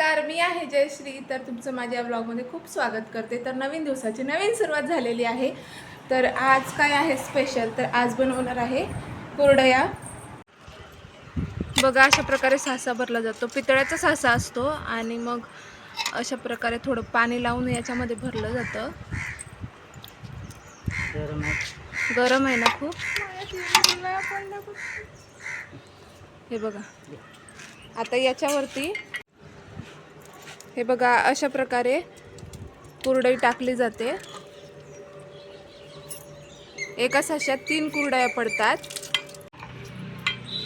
नमस्कार मी आहे जयश्री. तर तुमचं माझ्या ब्लॉगमध्ये खूप स्वागत करते. तर नवीन दिवसाची नवीन सुरुवात झालेली आहे. तर आज काय आहे स्पेशल तर आज बनवणार आहे कुरडया. बघा अशा प्रकारे सासा भरला जातो. पितळ्याचा सासा असतो आणि मग अशा प्रकारे थोडं पाणी लावून याच्यामध्ये भरलं जातं. गरम आहे. गरम आहे ना खूप? हे बघा. आता याच्यावरती हे बघा अशा प्रकारे कुरडई टाकली जाते. एका साशात तीन कुरडया पडतात.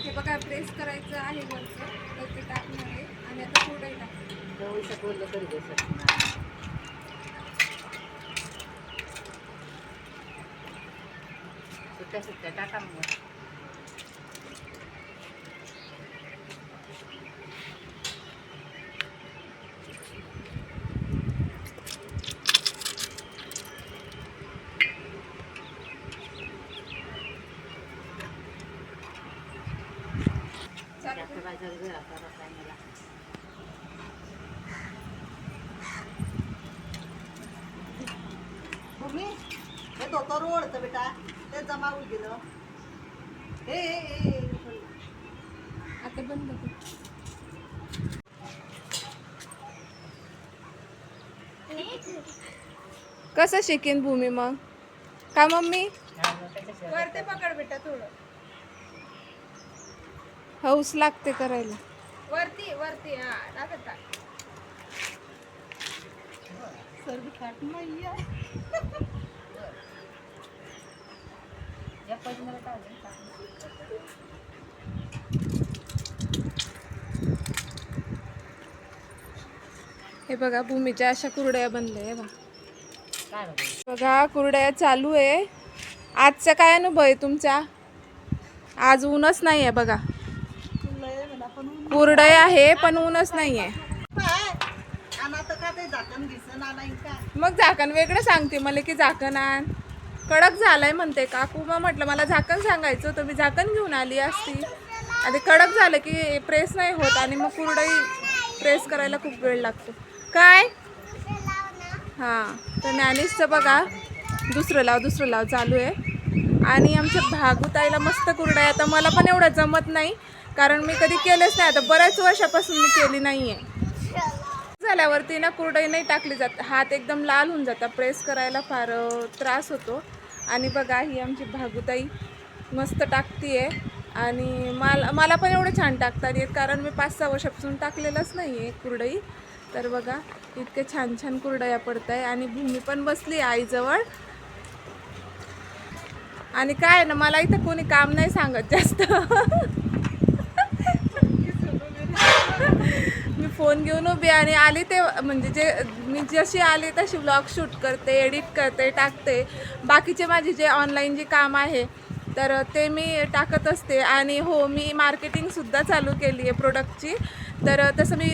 हे बघा प्रेस करायचं आहे वरचं. तर ते टाकणार आहे. आणि आता कुरडई टाकणार तरी सुट्ट्या सुट्ट्या. टाका मग चालू जास्त बाजार घरा करा टायमाला भूमी हे धोतर ओढतं बेटा. ते जमावून गेलं हे हे, हे, हे. आता बंद कर. कसं शिकेन भूमी मग? का मम्मी? वरते पकड बेटा थोडं. हौस लागते करायला वरती वरती हा. सर्दी खाट नाही. या मला? हे बघा भूमीच्या अशा कुरड्या बनल्या हे बघा काय होतं? बघा कुरड्या चालू आहे आजचा काय अनुभव आहे तुमचा आज ऊनच नाही आहे बघा तुला आहे पण ऊनच नाही आहे मग झाकण वेगळं सांगते मला की झाकण आण. कडक झालंय म्हणते काकू. मग म्हटलं मला झाकण सांगायचं तर मी झाकण घेऊन आली असती. आता कडक झालं की प्रेस नाही होत आणि मग कुरडई प्रेस करायला खूप वेळ लागतो. काय? हां तर नॅनिसचं बघा. दुसरं लाव दुसरं लाव. चालू आहे. आणि आमच्या भागुताईला मस्त कुरडया. आता मला पण एवढं जमत नाही. कारण मी कधी केलंच नाही. आता बऱ्याच वर्षापासून मी केली नाही आहे झाल्यावरती ना कुरडई नाही टाकली जात. हात एकदम लाल होऊन जातात. प्रेस करायला फार त्रास होतो. आणि बघा ही आमची भागुताई मस्त टाकतीये. आणि मला मला पण एवढं छान टाकतात येत. कारण मी पाच सहा वर्षापासून टाकलेलंच नाही आहे कुरडई. तर बघा इतके छान छान कुरडया पडत आहे आणि भूमी पण बसली आहे आईजवळ. आणि काय आहे ना मला इथं कोणी काम नाही सांगत जास्त मी फोन घेऊन उभी आणि आली ते म्हणजे जे मी जशी आली तशी ब्लॉग शूट करते एडिट करते टाकते. बाकीचे माझे जे ऑनलाईन जे काम आहे तर ते मी टाकत असते. आणि हो मी मार्केटिंगसुद्धा चालू केली आहे प्रोडक्टची तर तसं मी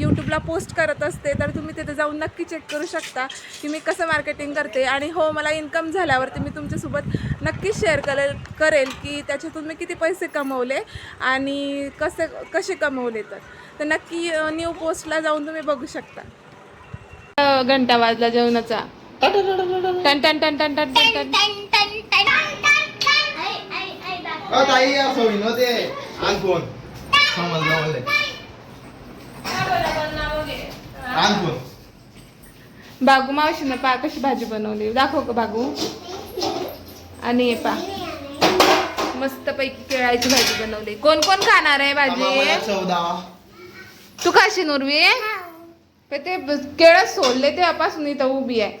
यूट्यूबला पोस्ट करत असते तर तुम्ही तिथे जाऊन नक्की चेक करू शकता की मी कसं मार्केटिंग करते. आणि हो मला इन्कम झाल्यावरती मी तुमच्यासोबत नक्कीच शेअर करेल करेल की त्याच्यातून मी किती पैसे कमवले आणि कसे कसे कमवले तर. तर नक्की न्यू पोस्टला जाऊन तुम्ही बघू शकता. घंटा वाजला जेवणाचा. टन टन टन टन टन टन बागू मावशीनं पा कशी भाजी बनवली? दाखव का बागू. आणि हे पा. मस्त पैकी केळाची भाजी बनवली. कोण कोण खाणार आहे भाजी? चौदा तू खाशी नुरवी पण ते केळं सोडले तेव्हापासून इथं उभी आहे.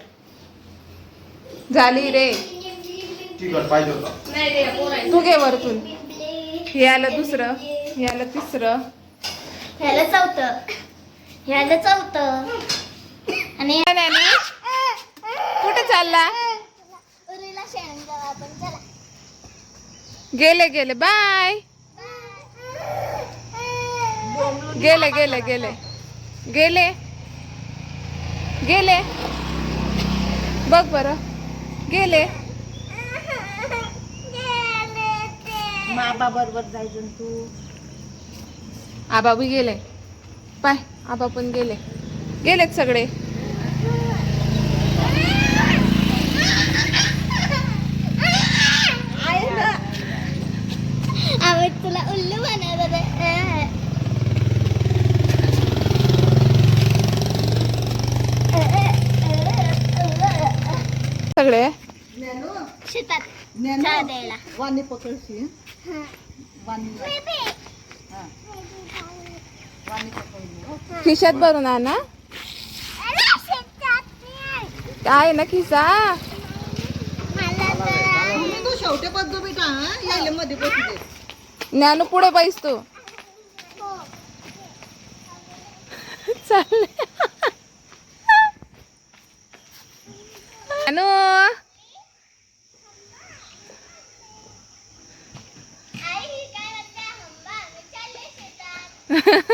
झाली रे. तू घे वरतून. हे आलं दुसरं. हे आलं तिसरं. ह्याला चौथं. ह्याला चौथं. आणि? कुठे चालला? गेले गेले. बाय. गेले गेले गेले. गेले? गेले? बघ बरं. गेले? मापा बरोबर जायचं तू. आबा बी गेले. पाय आबा पण गेले. गेलेत सगळे आहे ना आम्ही तुला उल्लू बनवत होते सगळे? ज्ञानू शेतात. चहा ज्ञानू द्यायला. वाणी पकडशी हा. खिशात भरून आणा आहे ना खिसा? शेवटे बेटा हा? यायला मध्ये ज्ञानू पुढे बैस तू. चालले अनु.